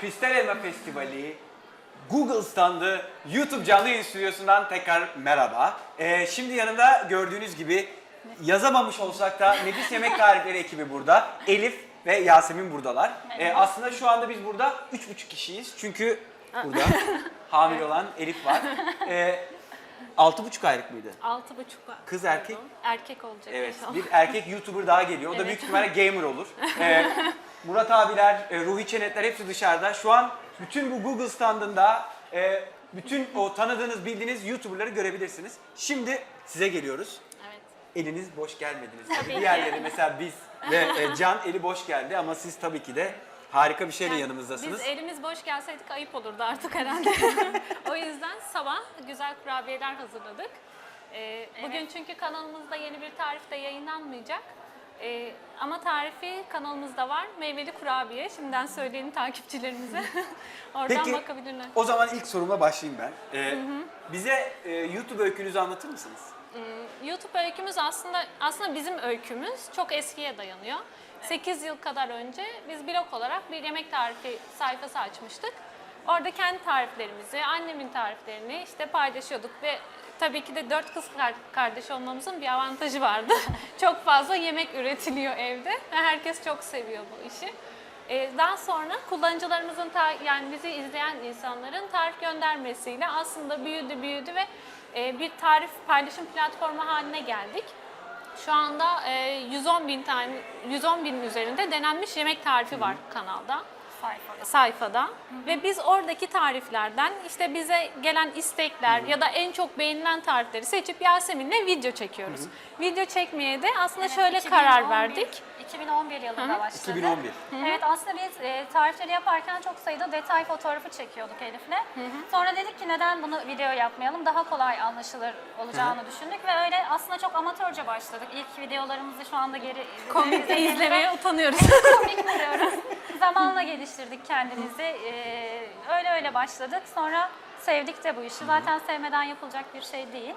Kristal Elma Festivali, Google standı, YouTube canlı yayın stüdyosundan tekrar merhaba. Ee, şimdi yanımda gördüğünüz gibi yazamamış olsak da Nefis Yemek Tarifleri ekibi burada. Elif ve Yasemin buradalar. Ee, aslında şu anda biz burada 3,5 kişiyiz. Çünkü burada hamile olan Elif var. Ee, 6,5 aylık mıydı? Altı buçuk. Kız erkek? Erkek olacak Evet, inşallah. bir erkek YouTuber daha geliyor. O da Evet. büyük ihtimalle gamer olur. Ee, Murat abiler, e, Ruhi Çenetler hepsi dışarıda. Şu an bütün bu Google standında e, bütün o tanıdığınız, bildiğiniz YouTuber'ları görebilirsiniz. Şimdi size geliyoruz. Evet. Eliniz boş gelmediniz. Tabii Tabii ki. Diğerleri mesela biz ve e, Can eli boş geldi ama siz tabii ki de harika bir şeyle Yani yanımızdasınız. Biz elimiz boş gelseydik ayıp olurdu artık herhalde. o yüzden sabah güzel kurabiyeler hazırladık. Ee, Bugün çünkü kanalımızda yeni bir tarif de yayınlanmayacak. Ee, ama tarifi kanalımızda var. Meyveli kurabiye. Şimdiden söyleyelim takipçilerimize. Oradan Peki bakabilirler. o zaman ilk soruma başlayayım ben. Ee, bize e, YouTube öykünüzü anlatır mısınız? YouTube öykümüz aslında aslında bizim öykümüz çok eskiye dayanıyor. 8 yıl kadar önce biz blog olarak bir yemek tarifi sayfası açmıştık. Orada kendi tariflerimizi, annemin tariflerini işte paylaşıyorduk ve tabii ki de dört kız kar- kardeş olmamızın bir avantajı vardı. çok fazla yemek üretiliyor evde ve herkes çok seviyor bu işi. Ee, Daha sonra kullanıcılarımızın yani bizi izleyen insanların tarif göndermesiyle aslında büyüdü büyüdü ve e, bir tarif paylaşım platformu haline geldik. Şu anda e, 110 bin tane 110 binin üzerinde denenmiş yemek tarifi var kanalda sayfada. sayfada ve biz oradaki tariflerden işte bize gelen istekler ya da en çok beğenilen tarifleri seçip Yasemin'le video çekiyoruz. Video çekmeye de aslında Evet, şöyle 2011 karar verdik. 2011 yılında başladı. 2011. Evet aslında biz e, tarifleri yaparken çok sayıda detay fotoğrafı çekiyorduk Elif'le. Sonra dedik ki neden bunu video yapmayalım? Daha kolay anlaşılır olacağını düşündük ve öyle aslında çok amatörce başladık. İlk videolarımızı şu anda geri Komik izlemeye utanıyoruz. komik buluyoruz. Zamanla geliştirdik kendimizi. Ee, öyle öyle başladık. Sonra sevdik de bu işi. Zaten sevmeden yapılacak bir şey değil.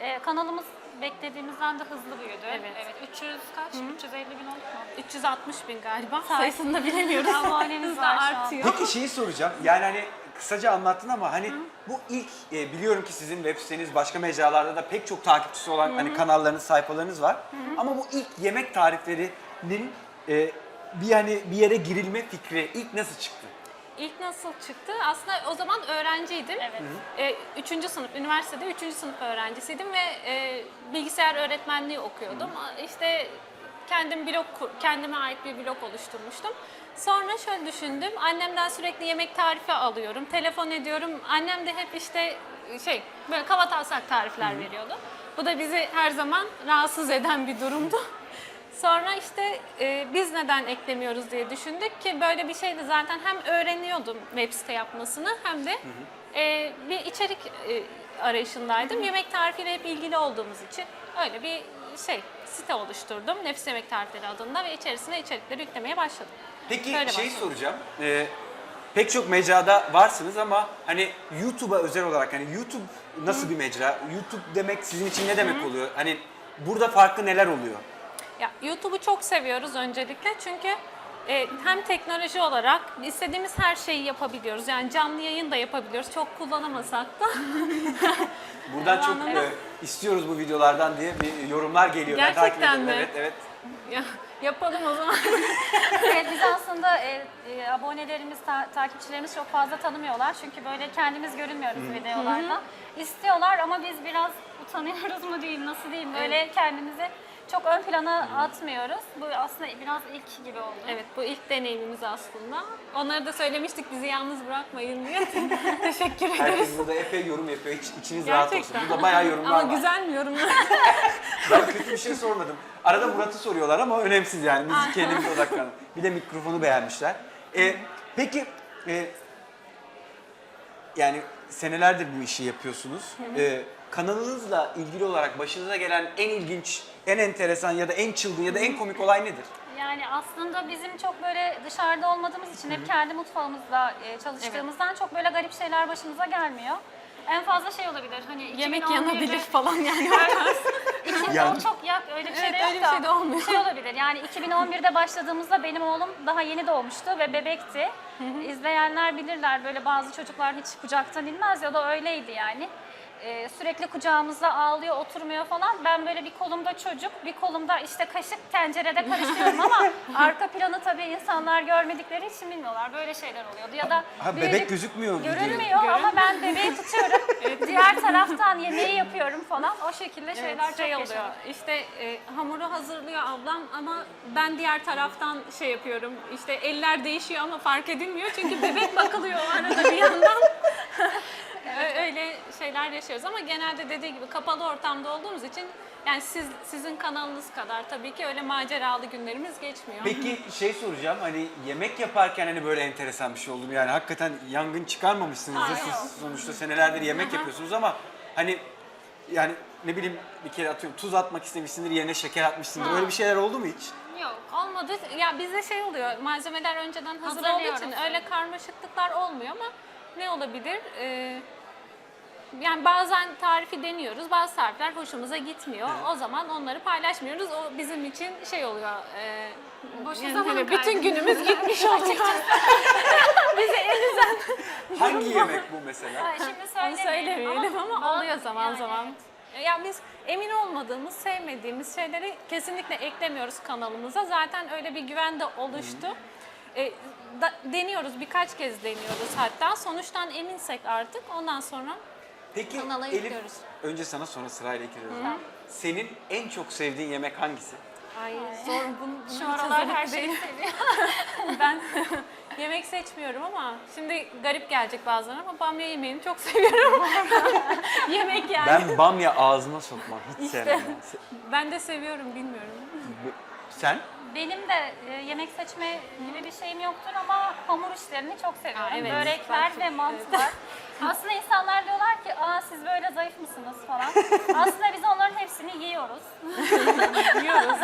Ee, kanalımız beklediğimizden de hızlı büyüdü. Evet. 300 kaç? 350 bin oldu mu? 360 bin galiba. Sayısını da bilemiyoruz. Abonemiz var şu an. artıyor. Peki şeyi soracağım. Yani hani kısaca anlattın ama hani bu ilk e, biliyorum ki sizin web siteniz başka mecralarda da pek çok takipçisi olan hani kanallarınız, sayfalarınız var. Ama bu ilk yemek tariflerinin e, bir hani bir yere girilme fikri ilk nasıl çıktı? İlk nasıl çıktı? Aslında o zaman öğrenciydim. Evet. E, üçüncü sınıf, üniversitede üçüncü sınıf öğrencisiydim ve e, bilgisayar öğretmenliği okuyordum. İşte kendim blog, kur- kendime ait bir blog oluşturmuştum. Sonra şöyle düşündüm, annemden sürekli yemek tarifi alıyorum, telefon ediyorum. Annem de hep işte şey, böyle kavataslak tarifler veriyordu. Bu da bizi her zaman rahatsız eden bir durumdu. Sonra işte e, biz neden eklemiyoruz diye düşündük ki böyle bir şeydi zaten hem öğreniyordum web site yapmasını hem de e, bir içerik e, arayışındaydım. Yemek tarifiyle hep ilgili olduğumuz için öyle bir şey site oluşturdum. Nefis Yemek Tarifleri adında ve içerisine içerikleri yüklemeye başladım. Peki Böyle şey başladı. soracağım. E, pek çok mecrada varsınız ama hani YouTube'a özel olarak hani YouTube nasıl bir mecra? YouTube demek sizin için ne demek oluyor? Hani burada farklı neler oluyor? Ya YouTube'u çok seviyoruz öncelikle çünkü e, hem teknoloji olarak istediğimiz her şeyi yapabiliyoruz. Yani canlı yayın da yapabiliyoruz. Çok kullanamasak da. Buradan çok e, istiyoruz bu videolardan diye bir yorumlar geliyor. Gerçekten mi? Evet, evet. Ya, yapalım o zaman. evet biz aslında e, e, abonelerimiz, ta- takipçilerimiz çok fazla tanımıyorlar. Çünkü böyle kendimiz görünmüyoruz videolarda. İstiyorlar ama biz biraz utanıyoruz mu diyeyim, nasıl diyeyim böyle kendimizi çok ön plana atmıyoruz. Bu aslında biraz ilk gibi oldu. evet bu ilk deneyimimiz aslında. Onlara da söylemiştik bizi yalnız bırakmayın diye. Teşekkür ederiz. Herkes burada epey yorum yapıyor. Hiç içiniz rahat olsun. Gerçekten. Burada bayağı yorumlar Ama var. güzel mi yorumlar? Ben kötü bir şey sormadım. Arada Murat'ı soruyorlar ama önemsiz yani. Biz kendimize odaklanalım. Bir de mikrofonu beğenmişler. E, peki e, yani senelerdir bu işi yapıyorsunuz. E, kanalınızla ilgili olarak başınıza gelen en ilginç, en enteresan ya da en çılgın ya da en komik olay nedir? Yani aslında bizim çok böyle dışarıda olmadığımız için hep kendi mutfağımızda e, çalıştığımızdan çok böyle garip şeyler başımıza gelmiyor. En fazla şey olabilir. Hani Yemek 2011'de yanabilir falan yani. İkinci Yani- o çok yak öyle bir şey Evet, de yok öyle bir da. şey de olmuyor. Şey olabilir yani 2011'de başladığımızda benim oğlum daha yeni doğmuştu ve bebekti. İzleyenler bilirler böyle bazı çocuklar hiç kucaktan inmez ya o da öyleydi yani. Ee, sürekli kucağımızda ağlıyor, oturmuyor falan. Ben böyle bir kolumda çocuk, bir kolumda işte kaşık tencerede karıştırıyorum ama arka planı tabii insanlar görmedikleri için bilmiyorlar. Böyle şeyler oluyordu. Ya da Ha, büyüdük- bebek gözükmüyor videoda. Görünmüyor ama ben bebeği tutuyorum. Diğer taraftan yemeği yapıyorum falan. O şekilde şeyler Evet, şey çok oluyor. İşte e, hamuru hazırlıyor ablam ama ben diğer taraftan şey yapıyorum. İşte eller değişiyor ama fark edilmiyor çünkü bebek bakılıyor o arada bir yandan. Öyle şeyler yaşıyoruz ama genelde dediği gibi kapalı ortamda olduğumuz için yani siz sizin kanalınız kadar tabii ki öyle maceralı günlerimiz geçmiyor. Peki şey soracağım hani yemek yaparken hani böyle enteresan bir şey oldu mu? Yani hakikaten yangın çıkarmamışsınızdır. Hayır. Siz sonuçta senelerdir yemek yapıyorsunuz ama hani yani ne bileyim bir kere atıyorum tuz atmak istemişsindir yerine şeker atmışsındır. Ha. Öyle bir şeyler oldu mu hiç? Yok. Olmadı. Ya bizde şey oluyor. Malzemeler önceden hazır olduğu Hazırlıyoruz. için öyle karmaşıklıklar olmuyor ama ne olabilir? Ee, yani bazen tarifi deniyoruz. Bazı tarifler hoşumuza gitmiyor. O zaman onları paylaşmıyoruz. O bizim için şey oluyor. E, Boşa yani zaman hani bütün günümüz gitmiş oluyor. Bize elimizden Hangi yemek bu mesela? Ay, şimdi onu söylemeyelim ama, bazı- oluyor zaman yani zaman. evet. Ya biz emin olmadığımız, sevmediğimiz şeyleri kesinlikle eklemiyoruz kanalımıza. Zaten öyle bir güven de oluştu. E, da- deniyoruz, birkaç kez deniyoruz hatta. Sonuçtan eminsek artık ondan sonra Peki Kanala Elif yüklüyoruz. önce sana sonra sırayla giriyoruz. Senin en çok sevdiğin yemek hangisi? Ay zor bunu, Şu bunu hiç aralar her şeyi seviyor. Ben yemek seçmiyorum ama şimdi garip gelecek bazılarına ama bamya yemeğini çok seviyorum. yemek yani. Ben, Ben bamya ağzıma sokmam hiç İşte. sevmem. de seviyorum bilmiyorum. Sen? Benim de e, yemek seçme gibi bir şeyim yoktur ama hamur işlerini çok seviyorum. Aa, evet. Börekler Ben ve mantılar. Aslında insanlar diyorlar ki aa siz böyle zayıf mısınız falan. Aslında biz onların hepsini yiyoruz. Yiyoruz.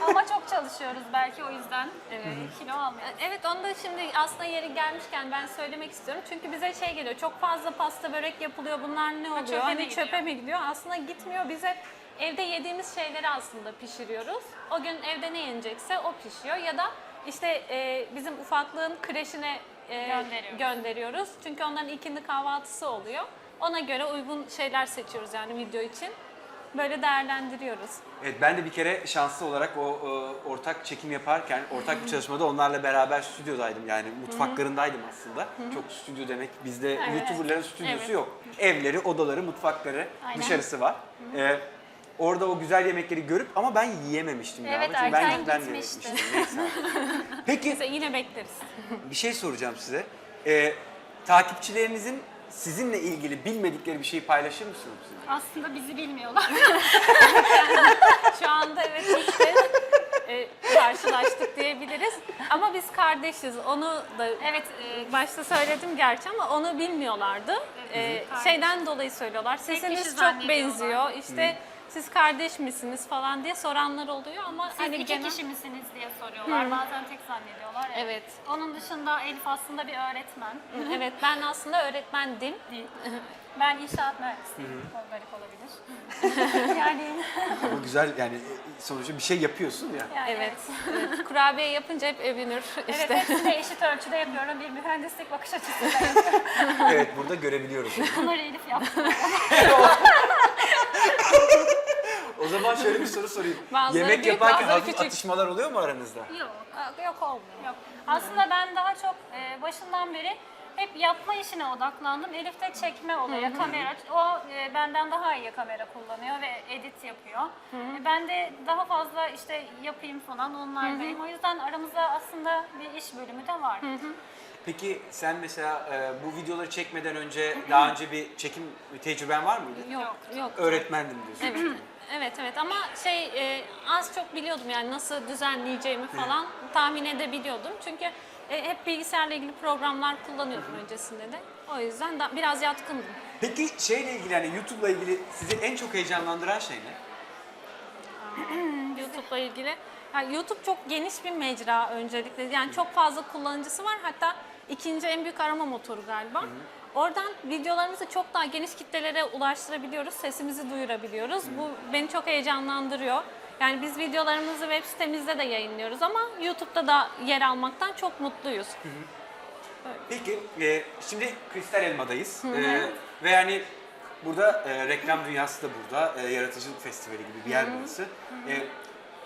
ama çok çalışıyoruz belki o yüzden e, kilo almıyoruz. Evet onu da şimdi aslında yeri gelmişken ben söylemek istiyorum. Çünkü bize şey geliyor çok fazla pasta börek yapılıyor bunlar ne oluyor? çöpe mi hani gidiyor? çöpe mi gidiyor? Aslında gitmiyor bize evde yediğimiz şeyleri aslında pişiriyoruz. O gün evde ne yenecekse o pişiyor ya da işte e, bizim ufaklığın kreşine e, Gönderiyoruz. gönderiyoruz. Çünkü onların ikindi kahvaltısı oluyor. Ona göre uygun şeyler seçiyoruz yani video için. Böyle değerlendiriyoruz. Evet ben de bir kere şanslı olarak o e, ortak çekim yaparken ortak bir çalışmada onlarla beraber stüdyodaydım yani mutfaklarındaydım aslında. Çok stüdyo demek bizde YouTuber'ların stüdyosu Evet. yok. Evleri, odaları, mutfakları, Aynen. dışarısı var. E, orada o güzel yemekleri görüp ama ben yiyememiştim Evet, galiba. Çünkü ben, erken ben de gitmişti. Peki Neyse yine bekleriz. bir şey soracağım size. E, takipçilerinizin sizinle ilgili bilmedikleri bir şeyi paylaşır mısınız? bize? Aslında bizi bilmiyorlar. Şu anda evet de e, karşılaştık diyebiliriz. Ama biz kardeşiz. Onu da evet e, başta söyledim gerçi ama onu bilmiyorlardı. E, kardeş. şeyden dolayı söylüyorlar. Sesiniz çok benziyor. İşte siz kardeş misiniz falan diye soranlar oluyor ama siz hani iki genel- kişi misiniz diye soruyorlar. Bazen tek zannediyorlar. Evet. Onun dışında Elif aslında bir öğretmen. Evet ben aslında öğretmendim. Değil. Ben inşaat mühendisiyim. O garip olabilir. yani, Ama güzel yani sonuçta bir şey yapıyorsun ya. yani Evet. evet. Kurabiye yapınca hep övünür Evet, işte. hepsini eşit ölçüde yapıyorum. Bir mühendislik bakış açısıyla. Evet burada görebiliyoruz. Bunları Elif yaptı. O zaman şöyle bir soru sorayım. Bazıları Yemek büyük, yaparken bazıları hafif küçük. atışmalar oluyor mu aranızda? Yok. Yok olmuyor. Yok. Aslında ben daha çok e, başından beri hep yapma işine odaklandım. Elif de çekme olayı, kamera. O e, benden daha iyi kamera kullanıyor ve edit yapıyor. E, ben de daha fazla işte yapayım falan onlardayım. O yüzden aramızda aslında bir iş bölümü de var. Peki sen mesela e, bu videoları çekmeden önce daha önce bir çekim tecrüben var mıydı? Yok, yok. Öğretmendim diyorsun. Evet. Evet ama şey e, az çok biliyordum yani nasıl düzenleyeceğimi falan tahmin edebiliyordum. Çünkü e, hep bilgisayarla ilgili programlar kullanıyordum öncesinde de. O yüzden da biraz yatkındım. Peki şeyle ilgili hani YouTube'la ilgili sizi en çok heyecanlandıran şey ne? YouTube'la ilgili. Yani YouTube çok geniş bir mecra öncelikle. Yani çok fazla kullanıcısı var. Hatta ikinci en büyük arama motoru galiba. Oradan videolarımızı çok daha geniş kitlelere ulaştırabiliyoruz, sesimizi duyurabiliyoruz. Bu beni çok heyecanlandırıyor. Yani biz videolarımızı web sitemizde de yayınlıyoruz ama YouTube'da da yer almaktan çok mutluyuz. Peki e, şimdi Kristal Elma'dayız. E, ve yani burada e, reklam dünyası da burada. E, yaratıcılık festivali gibi bir yer burası. E,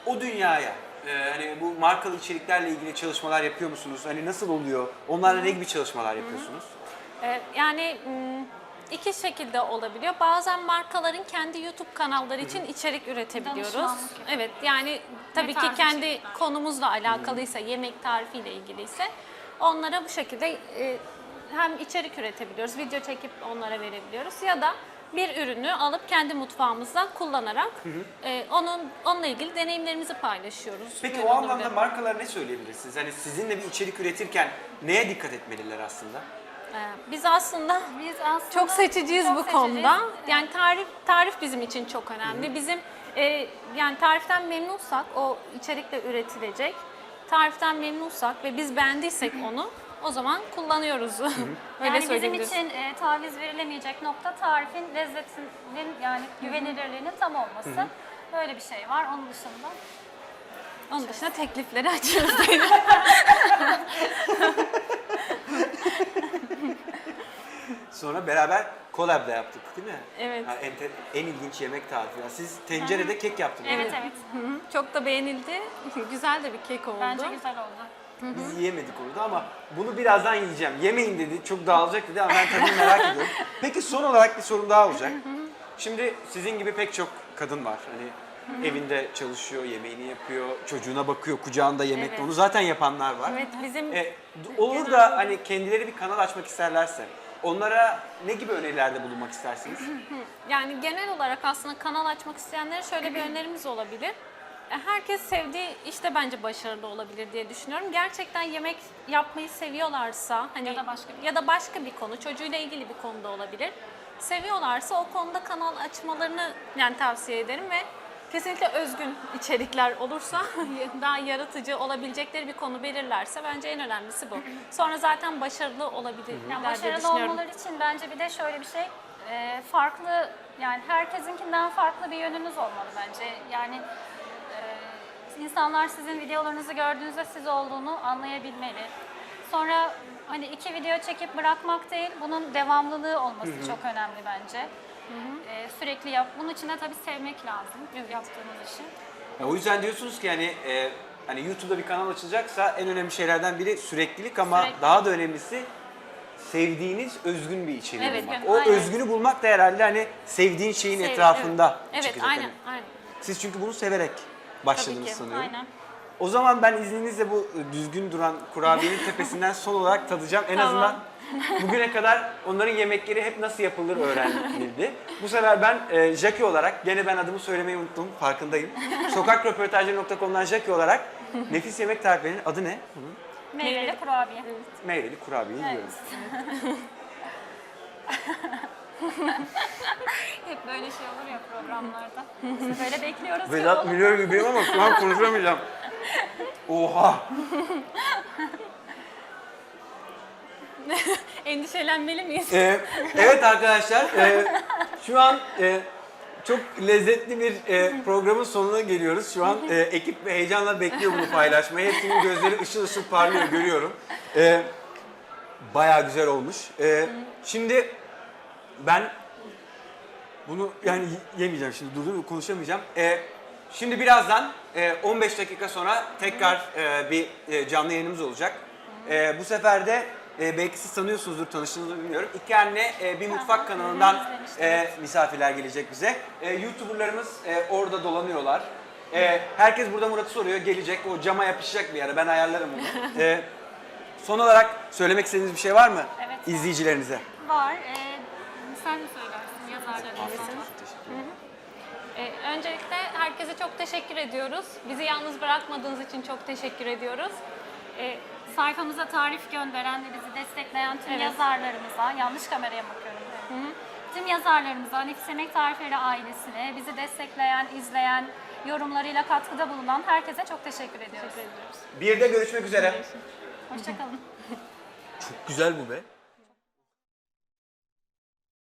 o dünyaya e, hani bu markalı içeriklerle ilgili çalışmalar yapıyor musunuz? Hani nasıl oluyor? Onlarla ne gibi çalışmalar yapıyorsunuz? Ee, Yani m, iki şekilde olabiliyor. Bazen markaların kendi YouTube kanalları için içerik üretebiliyoruz. Danışmanlık yapıyor. Evet yani tabii ki kendi içerikler? konumuzla alakalıysa, yemek tarifiyle ilgiliyse onlara bu şekilde e, hem içerik üretebiliyoruz, video çekip onlara verebiliyoruz ya da bir ürünü alıp kendi mutfağımızda kullanarak e, onun onunla ilgili deneyimlerimizi paylaşıyoruz. Peki Böyle o anlamda olabiliyor. markalara ne söyleyebilirsiniz? Hani sizinle bir içerik üretirken neye dikkat etmeliler aslında? Ee, Biz aslında Biz aslında Çok seçiciyiz çok bu seçiciyiz. konuda. Yani tarif tarif bizim için çok önemli. Bizim e, yani tariften memnunsak o içerikle üretilecek. Tariften memnunsak ve biz beğendiysek onu o zaman kullanıyoruz. Öyle yani bizim için e, taviz verilemeyecek nokta tarifin lezzetinin yani güvenilirliğinin tam olması. Böyle bir şey var. Onun dışında Onun dışında teklifleri açıyoruz. Sonra beraber collab da yaptık değil mi? Evet. Ha, en, en ilginç yemek tarifi. Yani siz tencerede kek yaptınız değil evet mi? evet. çok da beğenildi. Güzel de bir kek oldu. Bence güzel oldu. Biz yiyemedik orada ama bunu birazdan yiyeceğim. Yemeyin dedi, çok dağılacak dedi ama ben tadını merak ediyorum. Peki son olarak bir sorum daha olacak. Şimdi sizin gibi pek çok kadın var. Hani evinde çalışıyor, yemeğini yapıyor, çocuğuna bakıyor, kucağında yemekte. Evet. Onu zaten yapanlar var. Evet bizim E, d- olur da hani kendileri bir kanal açmak isterlerse onlara ne gibi önerilerde bulunmak istersiniz? Yani genel olarak aslında kanal açmak isteyenlere şöyle bir önerimiz olabilir. E, Herkes sevdiği işte bence başarılı olabilir diye düşünüyorum. Gerçekten yemek yapmayı seviyorlarsa hani Ya da başka bir- ya da başka bir konu, çocuğuyla ilgili bir konuda olabilir. Seviyorlarsa o konuda kanal açmalarını yani tavsiye ederim ve kesinlikle özgün içerikler olursa daha yaratıcı olabilecekleri bir konu belirlerse bence en önemlisi bu. Sonra zaten başarılı olabilirler Ya diye başarılı düşünüyorum. olmaları için bence bir de şöyle bir şey, e, farklı yani herkesinkinden farklı bir yönünüz olmalı bence. Yani e, insanlar sizin videolarınızı gördüğünüzde siz olduğunu anlayabilmeli. Sonra hani iki video çekip bırakmak değil, bunun devamlılığı olması çok önemli bence. E, sürekli yap. Bunun için de tabii sevmek lazım yaptığınız işi. Ya o yüzden diyorsunuz ki hani e, hani YouTube'da bir kanal açılacaksa en önemli şeylerden biri süreklilik ama Süreklilik. daha da önemlisi sevdiğiniz özgün bir içeriği Evet, bulmak. evet, O aynen. özgünü bulmak da herhalde hani sevdiğin şeyin Sev- etrafında Evet, çıkacak. evet aynen, hani. aynen. Siz çünkü bunu severek başladınız Tabii ki, sanıyorum. Aynen. O zaman ben izninizle bu e, düzgün duran kurabiyenin tepesinden son olarak tadacağım. En Tamam. azından bugüne kadar onların yemekleri hep nasıl yapılır öğrenildi. Bu sefer ben e, Jackie olarak, gene ben adımı söylemeyi unuttum, farkındayım. Sokakröportajları.com'dan Jackie olarak nefis yemek tariflerinin adı ne? Bunun Meyveli kurabiye. meyveli kurabiye Evet. yiyorum. Hep böyle şey olur ya programlarda. Biz böyle bekliyoruz. Vedat biliyor gibiyim ama şu an konuşamayacağım. Oha! Endişelenmeli miyiz? Ee, evet arkadaşlar, e, şu an e, çok lezzetli bir e, programın sonuna geliyoruz. Şu an e, ekip heyecanla bekliyor bunu paylaşmayı. Hepsinin gözleri ışıl ışıl parlıyor görüyorum. E, bayağı güzel olmuş. E, şimdi ben bunu yani yemeyeceğim şimdi durdurup konuşamayacağım. E, şimdi birazdan e, 15 dakika sonra tekrar e, bir e, canlı yayınımız olacak. E, bu sefer de e, belki siz tanıyorsunuzdur, tanıştığınızı bilmiyorum. İki anne e, bir mutfak kanalından e, misafirler gelecek bize. E, YouTuber'larımız e, orada dolanıyorlar. E, herkes burada Murat'ı soruyor, gelecek. O cama yapışacak bir ara, ben ayarlarım onu. E, son olarak söylemek istediğiniz bir şey var mı Evet. izleyicilerinize? Var. Ee, sen de söylersin yazarlarımızdan. Ee, öncelikle herkese çok teşekkür ediyoruz. Bizi yalnız bırakmadığınız için çok teşekkür ediyoruz. Ee, Sayfamıza tarif gönderen ve bizi destekleyen tüm Evet. yazarlarımıza, yanlış kameraya bakıyorum. Tüm yazarlarımıza, Nefis Yemek Tarifleri ailesine, bizi destekleyen, izleyen, yorumlarıyla katkıda bulunan herkese çok teşekkür ediyoruz. teşekkür ediyoruz. Bir de görüşmek üzere. Hoşçakalın. Çok güzel bu be.